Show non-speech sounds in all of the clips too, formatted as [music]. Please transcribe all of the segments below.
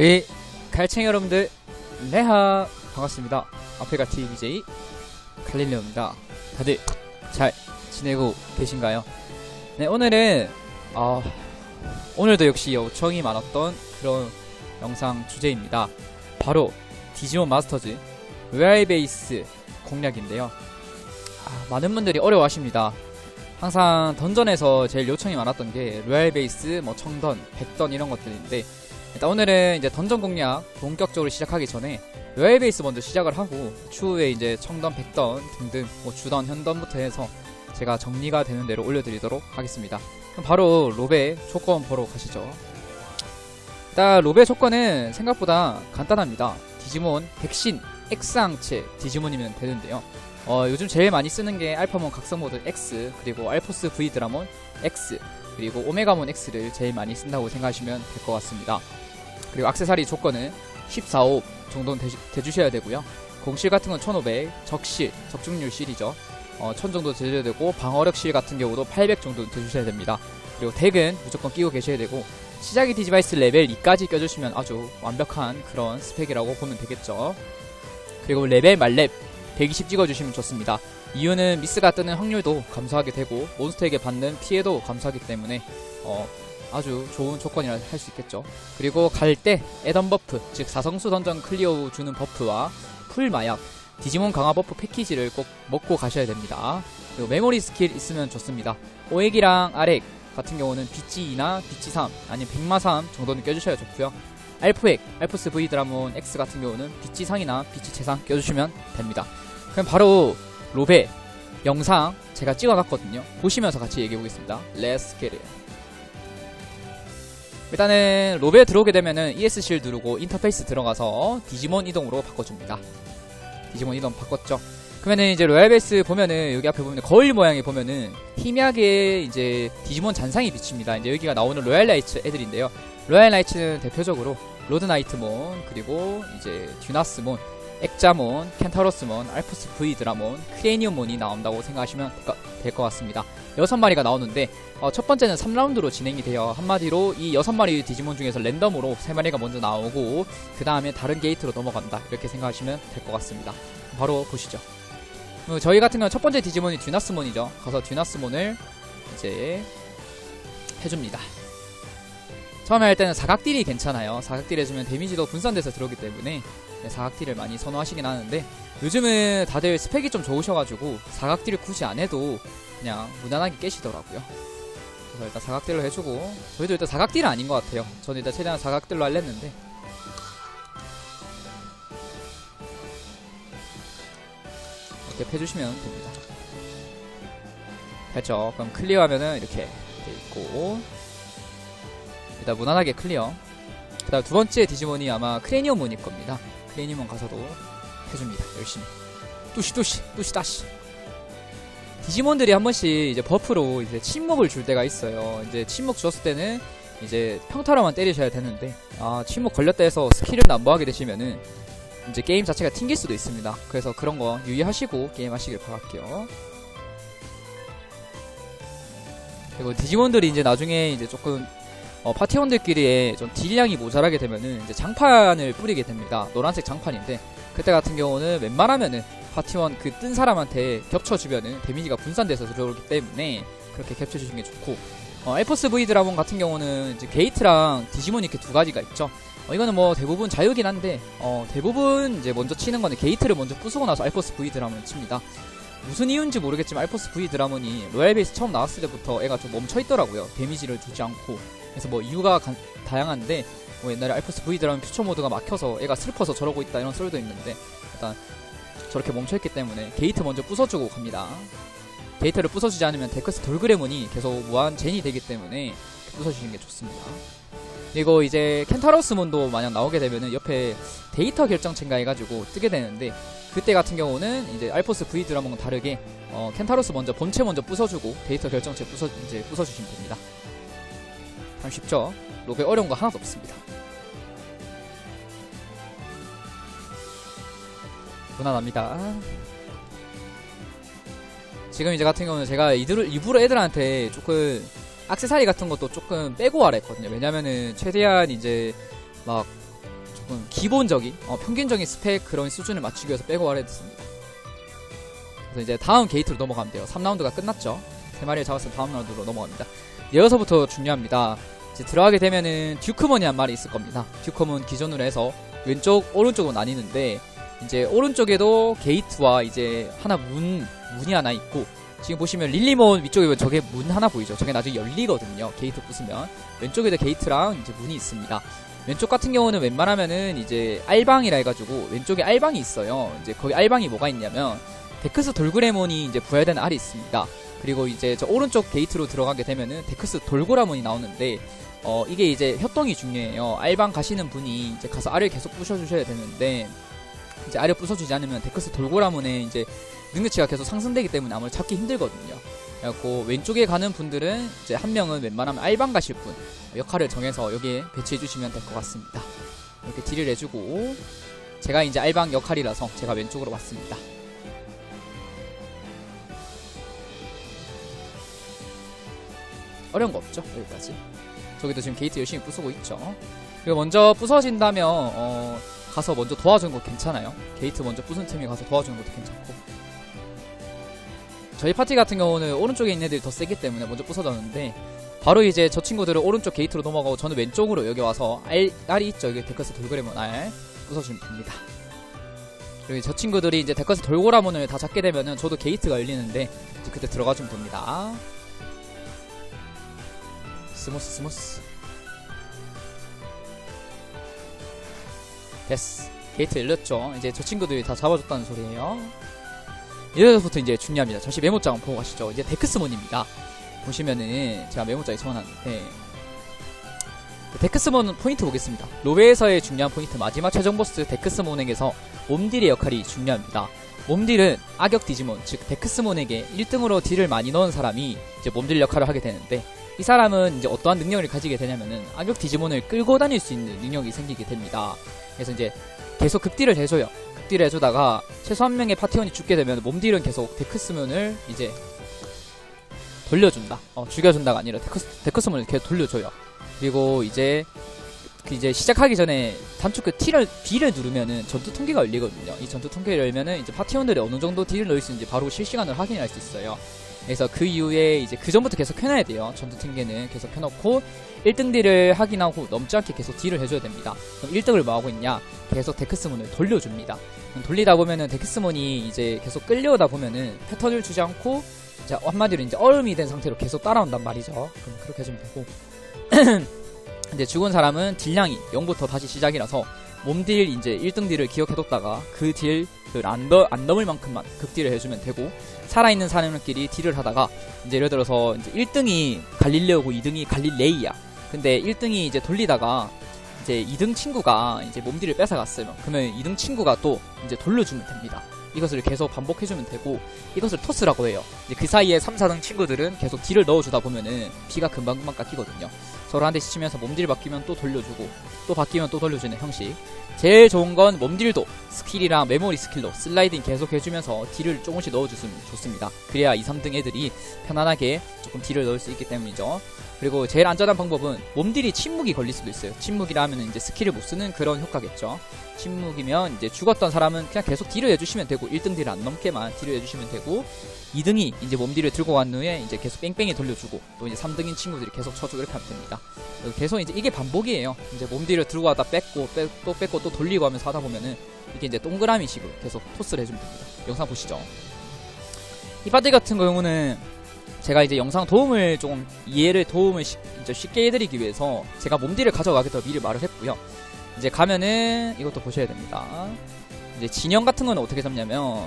네, 갈챙이 여러분들, 레하 반갑습니다. 아프리카 TV BJ 갈릴레오입니다. 다들 잘 지내고 계신가요? 네, 오늘은 아 오늘도 역시 요청이 많았던 그런 영상 주제입니다. 바로 디지몬 마스터즈 로얄 베이스 공략인데요. 아, 많은 분들이 어려워하십니다. 항상 던전에서 제일 요청이 많았던 게 로얄 베이스, 뭐 청던, 백던 이런 것들인데 일단 오늘은 이제 던전 공략 본격적으로 시작하기 전에 로얄 베이스 먼저 시작을 하고 추후에 이제 청던, 백던 등등 뭐 주던, 현던부터 해서 제가 정리가 되는 대로 올려드리도록 하겠습니다. 그럼 바로 로베 조건 보러 가시죠. 일단 로베 조건은 생각보다 간단합니다. 디지몬 백신 X항체 디지몬이면 되는데요. 어, 요즘 제일 많이 쓰는 게 알파몬 각성 모드 X 그리고 알포스 V 드라몬 X 그리고 오메가몬 X를 제일 많이 쓴다고 생각하시면 될 것 같습니다. 그리고 악세사리 조건은 14, 5 정도는 대주, 대주 셔야 되고요. 공실 같은 건 1500, 적실, 적중률 실이죠. 어, 1000 정도 대주셔야 되고 방어력 실 같은 경우도 800 정도 대주셔야 됩니다. 그리고 덱은 무조건 끼고 계셔야 되고 시작이 디지바이스 레벨 2까지 껴주시면 아주 완벽한 그런 스펙이라고 보면 되겠죠. 그리고 레벨 말렙 120 찍어주시면 좋습니다. 이유는 미스가 뜨는 확률도 감소하게 되고 몬스터에게 받는 피해도 감소하기 때문에 어, 아주 좋은 조건이라 할 수 있겠죠. 그리고 갈 때 에던 버프, 즉 사성수 던전 클리어 주는 버프와 풀 마약, 디지몬 강화 버프 패키지를 꼭 먹고 가셔야 됩니다. 그리고 메모리 스킬 있으면 좋습니다. 오액이랑 아렉 같은 경우는 비치 2나 비치 3 아니면 백마 3 정도는 껴주셔야 좋고요. 알프액, 알프스 V 드라몬 X 같은 경우는 비치 상이나 비치 최상 껴주시면 됩니다. 그럼 바로 로베 영상 제가 찍어놨거든요. 보시면서 같이 얘기해 보겠습니다. Let's it. 일단은 로베 들어오게 되면은 ESC를 누르고 인터페이스 들어가서 디지몬 이동으로 바꿔줍니다. 디지몬 이동 바꿨죠. 그러면은 이제 로얄베이스 보면은 여기 앞에 보면 거울 모양에 보면은 희미하게 이제 디지몬 잔상이 비칩니다. 이제 여기가 나오는 로얄라이츠 애들인데요. 로얄라이츠는 대표적으로 로드나이트몬 그리고 이제 듀나스몬 액자몬, 켄타로스몬, 알프스 V 드라몬, 크레니움몬이 나온다고 생각하시면 될 것 같습니다. 여섯 마리가 나오는데 어, 첫 번째는 3라운드로 진행이 돼요. 한마디로 이 여섯 마리 디지몬 중에서 랜덤으로 세 마리가 먼저 나오고 그 다음에 다른 게이트로 넘어간다 이렇게 생각하시면 될 것 같습니다. 바로 보시죠. 어, 저희 같은 경우는 첫 번째 디지몬이 듀나스몬이죠. 가서 듀나스몬을 이제 해줍니다. 처음에 할 때는 사각딜이 괜찮아요. 사각딜 해주면 데미지도 분산돼서 들어오기 때문에 네, 사각딜을 많이 선호하시긴 하는데 요즘은 다들 스펙이 좀 좋으셔가지고 사각딜을 굳이 안 해도 그냥 무난하게 깨시더라고요. 그래서 일단 사각딜로 해주고 저희도 일단 사각딜은 아닌 것 같아요. 저는 일단 최대한 사각딜로 할려 했는데 이렇게 해주시면 됩니다. 됐죠? 그럼 클리어하면은 이렇게 돼 있고 일단 무난하게 클리어 그 다음 두 번째 디지몬이 아마 크레니오몬일 겁니다. 크레니오몬 가서도 해줍니다. 열심히. 뚜시 뚜시 뚜시 다시. 디지몬들이 한 번씩 이제 버프로 이제 침묵을 줄 때가 있어요. 이제 침묵 줬을 때는 이제 평타로만 때리셔야 되는데 아 침묵 걸렸다 해서 스킬을 남부하게 되시면은 이제 게임 자체가 튕길 수도 있습니다. 그래서 그런 거 유의하시고 게임 하시길 바랄게요. 그리고 디지몬들이 이제 나중에 이제 조금 어, 파티원들끼리의 좀 딜량이 모자라게 되면은 이제 장판을 뿌리게 됩니다. 노란색 장판인데 그때 같은 경우는 웬만하면은 파티원 그 뜬 사람한테 겹쳐주면은 데미지가 분산돼서 들어오기 때문에 그렇게 겹쳐주시는 게 좋고 어, 에포스 V 드라곤 같은 경우는 이제 게이트랑 디지몬 이렇게 두 가지가 있죠. 어, 이거는 뭐 대부분 자유긴 한데 어, 대부분 이제 먼저 치는 거는 게이트를 먼저 부수고 나서 알포스 V 드라몬을 칩니다. 무슨 이유인지 모르겠지만 알포스 V 드라몬이 로얄 베이스 처음 나왔을 때부터 애가 좀 멈춰 있더라고요. 데미지를 주지 않고 그래서 뭐 이유가 가, 다양한데 뭐 옛날에 알포스 V 드라몬 퓨처 모드가 막혀서 애가 슬퍼서 저러고 있다 이런 썰도 있는데 일단 저렇게 멈춰있기 때문에 게이트 먼저 부숴주고 갑니다. 게이트를 부숴주지 않으면 데크스 돌그레몬이 계속 무한 젠이 되기 때문에 부숴주시는 게 좋습니다. 그리고 이제 켄타로스 몬도 만약 나오게 되면은 옆에 데이터 결정체인가 해가지고 뜨게 되는데 그때 같은 경우는 이제 알포스 V 드라몬과 다르게 어, 켄타로스 먼저 본체 먼저 부숴주고 데이터 결정체 부숴 이제 부숴주시면 됩니다. 참 쉽죠? 로베 어려운 거 하나도 없습니다. 무난합니다. 지금 이제 같은 경우는 제가 이들, 일부러 애들한테 조금 악세사리 같은 것도 조금 빼고 하라 했거든요. 왜냐면은 최대한 이제 막 조금 기본적인 어, 평균적인 스펙 그런 수준을 맞추기 위해서 빼고 와야 됐습니다. 그래서 이제 다음 게이트로 넘어가면 돼요. 3라운드가 끝났죠. 세 마리를 잡았으면 다음 라운드로 넘어갑니다. 여기서부터 중요합니다. 들어가게 되면은 듀크먼이 한 마리 있을 겁니다. 듀크먼 기존으로 해서 왼쪽 오른쪽으로 나뉘는데 이제 오른쪽에도 게이트와 이제 하나 문 문이 하나 있고 지금 보시면 릴리몬 위쪽에 보면 저게 문 하나 보이죠. 저게 나중에 열리거든요. 게이트 부수면 왼쪽에도 게이트랑 이제 문이 있습니다. 왼쪽 같은 경우는 웬만하면은 이제 알방이라 해가지고 왼쪽에 알방이 있어요. 이제 거기 알방이 뭐가 있냐면 데크스 돌그레몬이 이제 부여되는 알이 있습니다. 그리고 이제 저 오른쪽 게이트로 들어가게 되면은 데크스 돌고라몬이 나오는데 어 이게 이제 협동이 중요해요. 알방 가시는 분이 이제 가서 알을 계속 부셔주셔야 되는데 이제 알을 부숴주지 않으면 데크스 돌고라몬의 이제 능력치가 계속 상승되기 때문에 아무래도 찾기 힘들거든요. 그래갖고 왼쪽에 가는 분들은 이제 한 명은 웬만하면 알방 가실 분 역할을 정해서 여기에 배치해 주시면 될 것 같습니다. 이렇게 딜을 해주고 제가 이제 알방 역할이라서 제가 왼쪽으로 왔습니다. 어려운 거 없죠 여기까지. 저기도 지금 게이트 열심히 부수고 있죠. 그리고 먼저 부서진다면 어, 가서 먼저 도와주는 거 괜찮아요. 게이트 먼저 부순 팀이 가서 도와주는 것도 괜찮고. 저희 파티 같은 경우는 오른쪽에 있는 애들이 더 세기 때문에 먼저 부서졌는데 바로 이제 저 친구들은 오른쪽 게이트로 넘어가고 저는 왼쪽으로 여기 와서 알, 알이 있죠. 여기 데커스 돌고래몬 알 부숴주면 됩니다. 그리고 저 친구들이 이제 데커스 돌고라몬을 다 잡게 되면은 저도 게이트가 열리는데 그때 들어가주면 됩니다. 스무스 스무스. 됐어. 게이트 열렸죠? 이제 저 친구들이 다 잡아줬다는 소리예요. 이래서부터 이제 중요합니다. 잠시 메모장 보고 가시죠. 이제 데크스몬입니다. 보시면은 제가 메모장에 적어놨는데 데크스몬 포인트 보겠습니다. 로베에서의 중요한 포인트 마지막 최종 보스 데크스몬에게서 몸딜의 역할이 중요합니다. 몸딜은 악역 디지몬 즉 데크스몬에게 1등으로 딜을 많이 넣은 사람이 이제 몸딜 역할을 하게 되는데 이 사람은 이제 어떠한 능력을 가지게 되냐면은 악역 디지몬을 끌고 다닐 수 있는 능력이 생기게 됩니다. 그래서 이제 계속 극딜을 해줘요. 극딜을 해주다가 최소 한 명의 파티원이 죽게 되면 몸딜은 계속 데크스몬을 이제 돌려준다. 어, 죽여준다가 아니라 데크스, 데크스몬을 계속 돌려줘요. 그리고 이제 그 이제 시작하기 전에 단축 그 T를 B를 누르면은 전투 통계가 열리거든요. 이 전투 통계를 열면은 이제 파티원들이 어느 정도 딜을 넣을 수 있는지 바로 실시간으로 확인할 수 있어요. 그래서 그 이후에 이제 그 전부터 계속 켜놔야 돼요. 전투 튕기는 계속 켜놓고 1등 딜을 확인하고 넘지 않게 계속 딜을 해줘야 됩니다. 그럼 1등을 뭐 하고 있냐? 계속 데크스몬을 돌려줍니다. 돌리다 보면은 데크스몬이 이제 계속 끌려오다 보면은 패턴을 주지 않고 자 한마디로 이제 얼음이 된 상태로 계속 따라온단 말이죠. 그럼 그렇게 해주면 되고 [clears throat] 근데 죽은 사람은 딜량이 0부터 다시 시작이라서 몸딜 이제 1등 딜을 기억해뒀다가 그 딜 그 안 안 넘을 만큼만 극딜을 해주면 되고 살아있는 사람들끼리 딜을 하다가 이제 예를 들어서 이제 1등이 갈릴레오고 2등이 갈릴레이야. 근데 1등이 이제 돌리다가 이제 2등 친구가 이제 몸딜을 뺏어갔어요. 그러면 2등 친구가 또 이제 돌려주면 됩니다. 이것을 계속 반복해주면 되고 이것을 토스라고 해요. 그 사이에 3, 4등 친구들은 계속 딜을 넣어주다 보면은 피가 금방금방 깎이거든요. 서로 한 대씩 치면서 몸딜 바뀌면 또 돌려주고 또 바뀌면 또 돌려주는 형식. 제일 좋은 건 몸딜도 스킬이랑 메모리 스킬로 슬라이딩 계속 해주면서 딜을 조금씩 넣어주시면 좋습니다. 그래야 2, 3등 애들이 편안하게 조금 딜을 넣을 수 있기 때문이죠. 그리고 제일 안전한 방법은 몸딜이 침묵이 걸릴 수도 있어요. 침묵이라 하면 이제 스킬을 못 쓰는 그런 효과겠죠. 침묵이면 이제 죽었던 사람은 그냥 계속 딜을 해주시면 되고 1등 딜을 안 넘게만 딜을 해주시면 되고 2등이 이제 몸딜을 들고 간 후에 이제 계속 뺑뺑이 돌려주고 또 이제 3등인 친구들이 계속 쳐주고 이렇게 하면 됩니다. 계속 이제 이게 반복이에요. 이제 몸딜을 들고 가다 뺏고 뺏, 또 뺏고 또 돌리고 하면서 하다 보면은 이게 이제 동그라미 식으로 계속 토스를 해주면 됩니다. 영상 보시죠. 이 파티 같은 경우는 제가 이제 영상 도움을 조금 이해를 도움을 쉽, 쉽게 해드리기 위해서 제가 몸딜을 가져가겠다고 미리 말을 했고요. 이제 가면은 이것도 보셔야 됩니다. 이제 진영 같은 거는 어떻게 잡냐면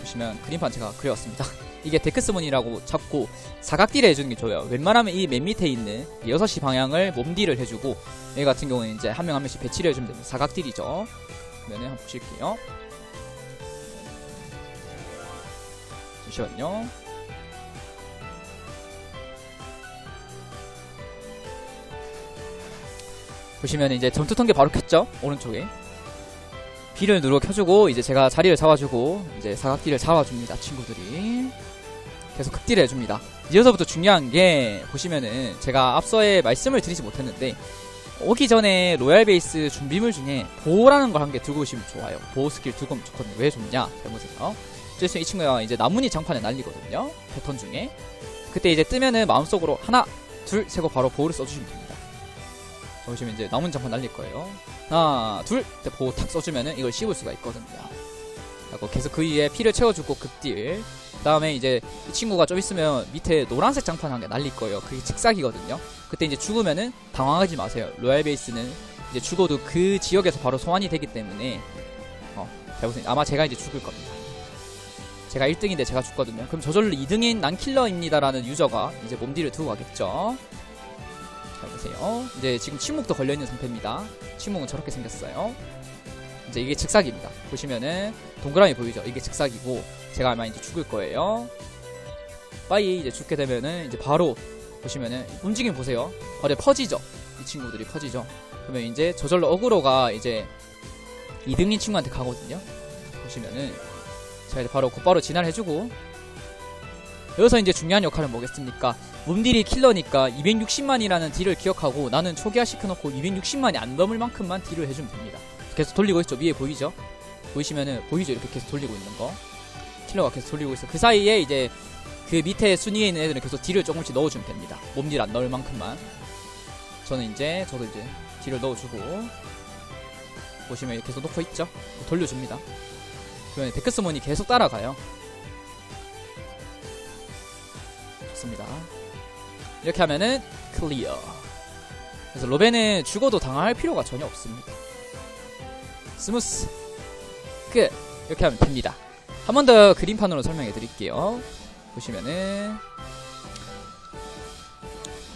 보시면 그림판 제가 그려왔습니다. [laughs] 이게 데크스몬이라고 잡고 사각딜을 해주는 게 좋아요. 웬만하면 이 맨 밑에 있는 6시 방향을 몸딜을 해주고 얘 같은 경우는 이제 한 명 한 명씩 배치를 해주면 됩니다. 사각딜이죠. 그러면 한번 보실게요. 잠시만요. 보시면 이제 전투 통계 바로 켰죠? 오른쪽에. B를 누르고 켜주고 이제 제가 자리를 잡아주고 이제 사각딜을 잡아줍니다 친구들이 계속 극딜을 해줍니다 이어서부터 중요한 게 보시면은 제가 앞서에 말씀을 드리지 못했는데 오기 전에 로얄 베이스 준비물 중에 보호라는 걸 한 개 들고 오시면 좋아요. 보호 스킬 들고 오면 좋거든요. 왜 좋냐? 잘 보세요. 어쨌든 이 친구가 이제 나뭇잎 장판에 날리거든요. 패턴 중에. 그때 이제 뜨면은 마음속으로 하나, 둘, 세고 바로 보호를 써주시면 됩니다. 보시면 이제 나뭇잎 장판 날릴 거예요. 하나, 둘, 때 보호 탁 써주면은 이걸 씹을 수가 있거든요. 하고 계속 그 위에 피를 채워주고 극딜. 그 다음에 이제 이 친구가 좀 있으면 밑에 노란색 장판 한 개 날릴 거예요. 그게 즉사기거든요. 그때 이제 죽으면은 당황하지 마세요. 로얄 베이스는 이제 죽어도 그 지역에서 바로 소환이 되기 때문에 어, 잘 보세요. 아마 제가 이제 죽을 겁니다. 제가 1등인데 제가 죽거든요. 그럼 저절로 2등인 난 킬러입니다라는 유저가 이제 몸딜을 두고 가겠죠. 잘 보세요. 이제 지금 침묵도 걸려있는 상태입니다. 침묵은 저렇게 생겼어요. 이제 이게 즉사기입니다. 보시면은 동그라미 보이죠? 이게 즉사기고 제가 아마 이제 죽을 거예요. 빠이 이제 죽게 되면은 이제 바로 보시면은 움직임 보세요. 거래 퍼지죠? 이 친구들이 퍼지죠? 그러면 이제 저절로 어그로가 이제 2등인 친구한테 가거든요. 보시면은 자 이제 바로 곧바로 진화를 해주고 여기서 이제 중요한 역할은 뭐겠습니까? 몸딜이 킬러니까 260만이라는 딜을 기억하고 나는 초기화 시켜놓고 260만이 안 넘을 만큼만 딜을 해주면 됩니다. 계속 돌리고 있죠. 위에 보이죠? 보이시면은 보이죠? 이렇게 계속 돌리고 있는 거. 킬러가 계속 돌리고 있어. 그 사이에 이제 그 밑에 순위에 있는 애들은 계속 딜을 조금씩 넣어주면 됩니다. 몸딜 안 넣을 만큼만. 저는 이제 저도 이제 딜을 넣어주고 보시면 계속 놓고 있죠. 돌려줍니다. 그러면 데크스몬이 계속 따라가요. 좋습니다. 이렇게 하면은 클리어. 그래서 로벤은 죽어도 당할 필요가 전혀 없습니다. 스무스. 끝. 이렇게 하면 됩니다. 한 번 더 그림판으로 설명해 드릴게요. 보시면은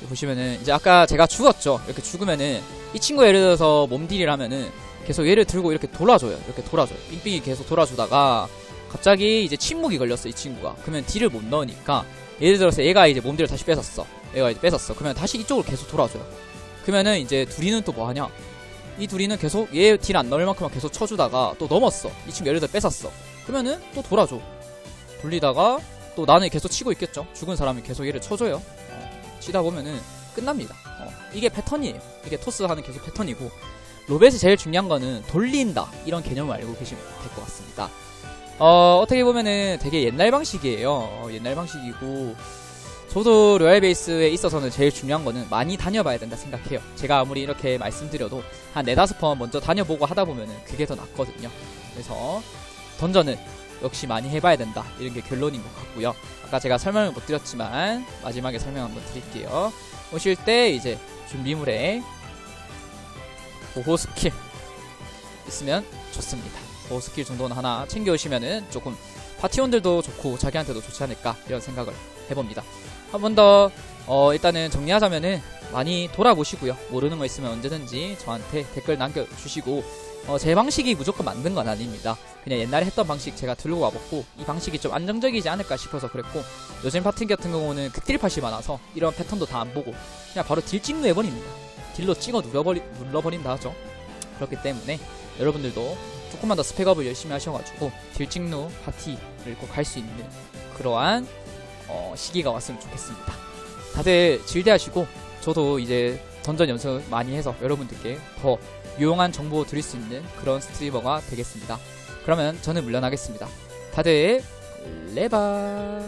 보시면은 이제 아까 제가 죽었죠. 이렇게 죽으면은 이 친구 예를 들어서 몸딜을 하면은 계속 얘를 들고 이렇게 돌아줘요. 이렇게 돌아줘요. 빙빙이 계속 돌아주다가 갑자기 이제 침묵이 걸렸어 이 친구가. 그러면 딜을 못 넣으니까 예를 들어서 얘가 이제 몸딜을 다시 뺏었어. 얘가 이제 뺏었어. 그러면 다시 이쪽으로 계속 돌아줘요. 그러면은 이제 둘이는 또 뭐 하냐? 이 둘이는 계속 얘 딜 안 넣을 만큼만 계속 쳐주다가 또 넘었어. 이 친구 예를 들어 뺏었어. 그러면은 또 돌아줘. 돌리다가 또 나는 계속 치고 있겠죠. 죽은 사람이 계속 얘를 쳐줘요. 어, 치다 보면은 끝납니다. 어, 이게 패턴이에요. 이게 토스하는 계속 패턴이고 로벳이 제일 중요한 거는 돌린다 이런 개념을 알고 계시면 될 것 같습니다. 어, 어떻게 보면은 되게 옛날 방식이에요. 어, 옛날 방식이고 저도 로얄 베이스에 있어서는 제일 중요한 거는 많이 다녀봐야 된다 생각해요. 제가 아무리 이렇게 말씀드려도 한 네다섯 번 먼저 다녀보고 하다 보면은 그게 더 낫거든요. 그래서 던전은 역시 많이 해봐야 된다. 이런 게 결론인 것 같고요. 아까 제가 설명을 못 드렸지만 마지막에 설명 한번 드릴게요. 오실 때 이제 준비물에 보호 스킬 있으면 좋습니다. 보호 스킬 정도는 하나 챙겨 오시면은 조금 파티원들도 좋고 자기한테도 좋지 않을까 이런 생각을 해봅니다. 한 번 더 어, 일단은 정리하자면은 많이 돌아보시고요. 모르는 거 있으면 언제든지 저한테 댓글 남겨주시고 어, 제 방식이 무조건 맞는 건 아닙니다. 그냥 옛날에 했던 방식 제가 들고 와봤고 이 방식이 좀 안정적이지 않을까 싶어서 그랬고 요즘 파티 같은 경우는 극딜 팟이 많아서 이런 패턴도 다 안 보고 그냥 바로 딜 찍는 해버립니다. 딜로 찍어 눌러버리, 눌러버린다 하죠. 그렇기 때문에 여러분들도 조금만 더 스펙업을 열심히 하셔가지고 딜 찍누 파티를 꼭할수 있는 그러한 어, 시기가 왔으면 좋겠습니다. 다들 질대하시고 저도 이제 던전 연습 많이 해서 여러분들께 더 유용한 정보 드릴 수 있는 그런 스트리머가 되겠습니다. 그러면 저는 물러나겠습니다. 다들 레바